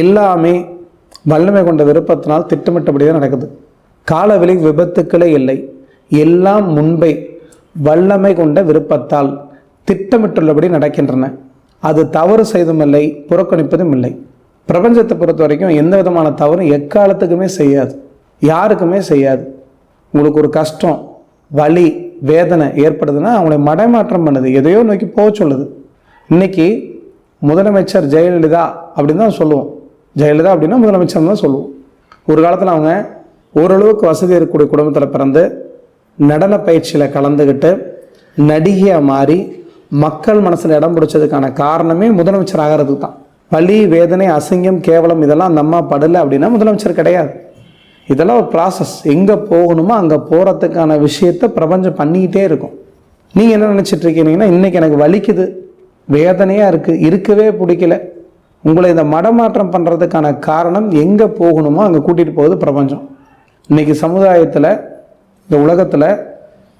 எல்லாமே வல்லமை கொண்ட விருப்பத்தினால் திட்டமிட்டபடி தான் நடக்குது. காலவெளி விபத்துக்களே இல்லை. எல்லாம் முன்பே வல்லமை கொண்ட விருப்பத்தால் திட்டமிட்டுள்ளபடி நடக்கின்றன. அது தவறு செய்தும் இல்லை புறக்கணிப்பதும் இல்லை. பிரபஞ்சத்தை பொறுத்த வரைக்கும் எந்த விதமான தவறும் எக்காலத்துக்குமே செய்யாது. யாருக்குமே செய்யாது. உங்களுக்கு ஒரு கஷ்டம் வலி வேதனை ஏற்படுதுன்னா அவங்களை மடைமாற்றம் பண்ணுது. எதையோ நோக்கி போக சொல்லுது. இன்னைக்கு முதலமைச்சர் ஜெயலலிதா அப்படின்னு தான் சொல்லுவோம். ஜெயலலிதா அப்படின்னா முதலமைச்சர் தான் சொல்லுவோம். ஒரு காலத்தில் அவங்க ஓரளவுக்கு வசதி இருக்கக்கூடிய குடும்பத்தில் பிறந்து நடன பயிற்சியில் கலந்துக்கிட்டு நடிகையாக மாறி மக்கள் மனசில் இடம் பிடிச்சதுக்கான காரணமே முதலமைச்சர் ஆகிறதுக்கு தான். வலி வேதனை அசிங்கம் கேவலம் இதெல்லாம் அந்த அம்மா படலை அப்படின்னா முதலமைச்சர் கிடையாது. இதெல்லாம் ஒரு ப்ராசஸ் எங்கே போகணுமோ அங்கே போகிறதுக்கான விஷயத்த பிரபஞ்சம் பண்ணிக்கிட்டே இருக்கும். நீங்கள் என்ன நினச்சிட்ருக்கீங்கன்னா இன்றைக்கி எனக்கு வலிக்குது வேதனையாக இருக்குது இருக்கவே பிடிக்கல. உங்களை இந்த மடமாற்றம் பண்ணுறதுக்கான காரணம் எங்கே போகணுமோ அங்கே கூட்டிகிட்டு போகுது பிரபஞ்சம். இன்றைக்கி சமுதாயத்தில் இந்த உலகத்தில்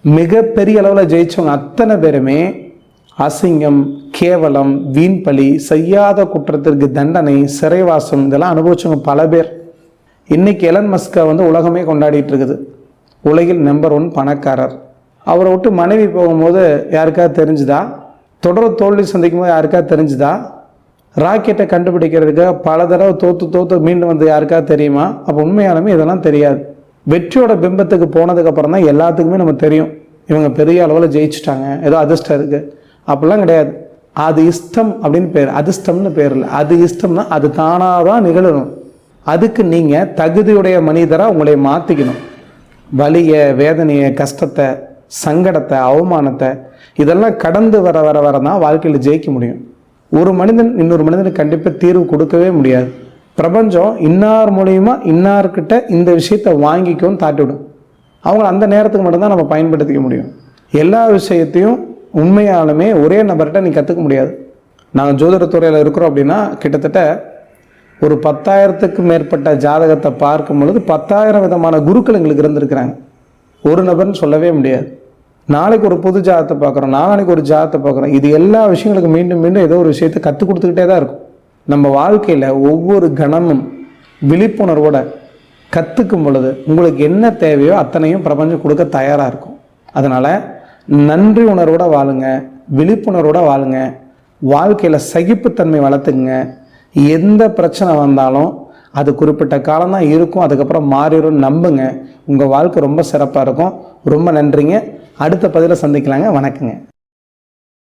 மிகப்பெரிய அளவில் ஜெயிச்சவங்க அத்தனை பேருமே அசிங்கம் கேவலம் வீண்பழி செய்யாத குற்றத்திற்கு தண்டனை சிறைவாசம் இதெல்லாம் அனுபவிச்சவங்க பல பேர். இன்றைக்கி எலன் மஸ்கை வந்து உலகமே கொண்டாடிட்டு இருக்குது. உலகில் நம்பர் ஒன் பணக்காரர். அவரை விட்டு மனைவி போகும்போது யாருக்காவது தெரிஞ்சுதா? தொடர் தோல்வி சந்திக்கும் போது யாருக்காவது தெரிஞ்சுதா? ராக்கெட்டை கண்டுபிடிக்கிறதுக்கு பல தடவை தோத்து தோத்து மீண்டும் வந்து யாருக்காவது தெரியுமா? அப்போ உண்மையாலுமே இதெல்லாம் தெரியாது. வெற்றியோட பிம்பத்துக்கு போனதுக்கப்புறம் தான் எல்லாத்துக்குமே நம்ம தெரியும். இவங்க பெரிய அளவில் ஜெயிச்சிட்டாங்க. ஏதோ அதிர்ஷ்டம் இருக்குது அப்படிலாம் கிடையாது. அது இஷ்டம் அப்படின்னு பேர். அதிர்ஷ்டம்னு பேர் இல்லை. அது இஷ்டம்னா அது தானாக தான் நிகழணும் அதுக்கு நீங்கள் தகுதியுடைய மனிதராக உங்களை மாற்றிக்கணும் வலியை வேதனையை கஷ்டத்தை சங்கடத்தை அவமானத்தை இதெல்லாம் கடந்து வர வர வர தான் வாழ்க்கையில் ஜெயிக்க முடியும். ஒரு மனிதன் இன்னொரு மனிதனுக்கு கண்டிப்பாக தீர்வு கொடுக்கவே முடியாது. பிரபஞ்சம் இன்னார் மூலயமா இன்னார்கிட்ட இந்த விஷயத்தை வாங்கிக்கவும் தாட்டிவிடும். அவங்க அந்த நேரத்துக்கு மட்டும்தான் நம்ம பயன்படுத்திக்க முடியும். எல்லா விஷயத்தையும் உண்மையாலுமே ஒரே நபர்கிட்ட நீ கற்றுக்க முடியாது. நாங்கள் ஜோதிடத்துறையில் இருக்கிறோம் அப்படின்னா கிட்டத்தட்ட ஒரு பத்தாயிரத்துக்கு மேற்பட்ட ஜாதகத்தை பார்க்கும் பொழுது பத்தாயிரம் விதமான குருக்கள் எங்களுக்கு இருந்திருக்கிறாங்க. ஒரு நபர்னு சொல்லவே முடியாது. நாளைக்கு ஒரு புது ஜாதத்தை பார்க்குறோம் நாளைக்கு ஒரு ஜாதத்தை பார்க்குறோம். இது எல்லா விஷயங்களுக்கும் மீண்டும் மீண்டும் ஏதோ ஒரு விஷயத்தை கற்றுக் கொடுத்துக்கிட்டே தான் இருக்கும். நம்ம வாழ்க்கையில் ஒவ்வொரு கணமும் விழிப்புணர்வோட கற்றுக்கும் பொழுது உங்களுக்கு என்ன தேவையோ அத்தனையும் பிரபஞ்சம் கொடுக்க தயாராக இருக்கும். அதனால் நன்றி உணர்வோட வாழுங்க விழிப்புணர்வோட வாழுங்க வாழ்க்கையில் சகிப்புத்தன்மை வளர்த்துக்குங்க. எந்த பிரச்சனை வந்தாலும் அது குறிப்பிட்ட காலம் தான் இருக்கும் அதுக்கப்புறம் மாறிடும் நம்புங்க. உங்கள் வாழ்க்கை ரொம்ப சிறப்பாக இருக்கும். ரொம்ப நன்றிங்க. அடுத்த பதிவில் சந்திக்கலாங்க. வணக்கங்க.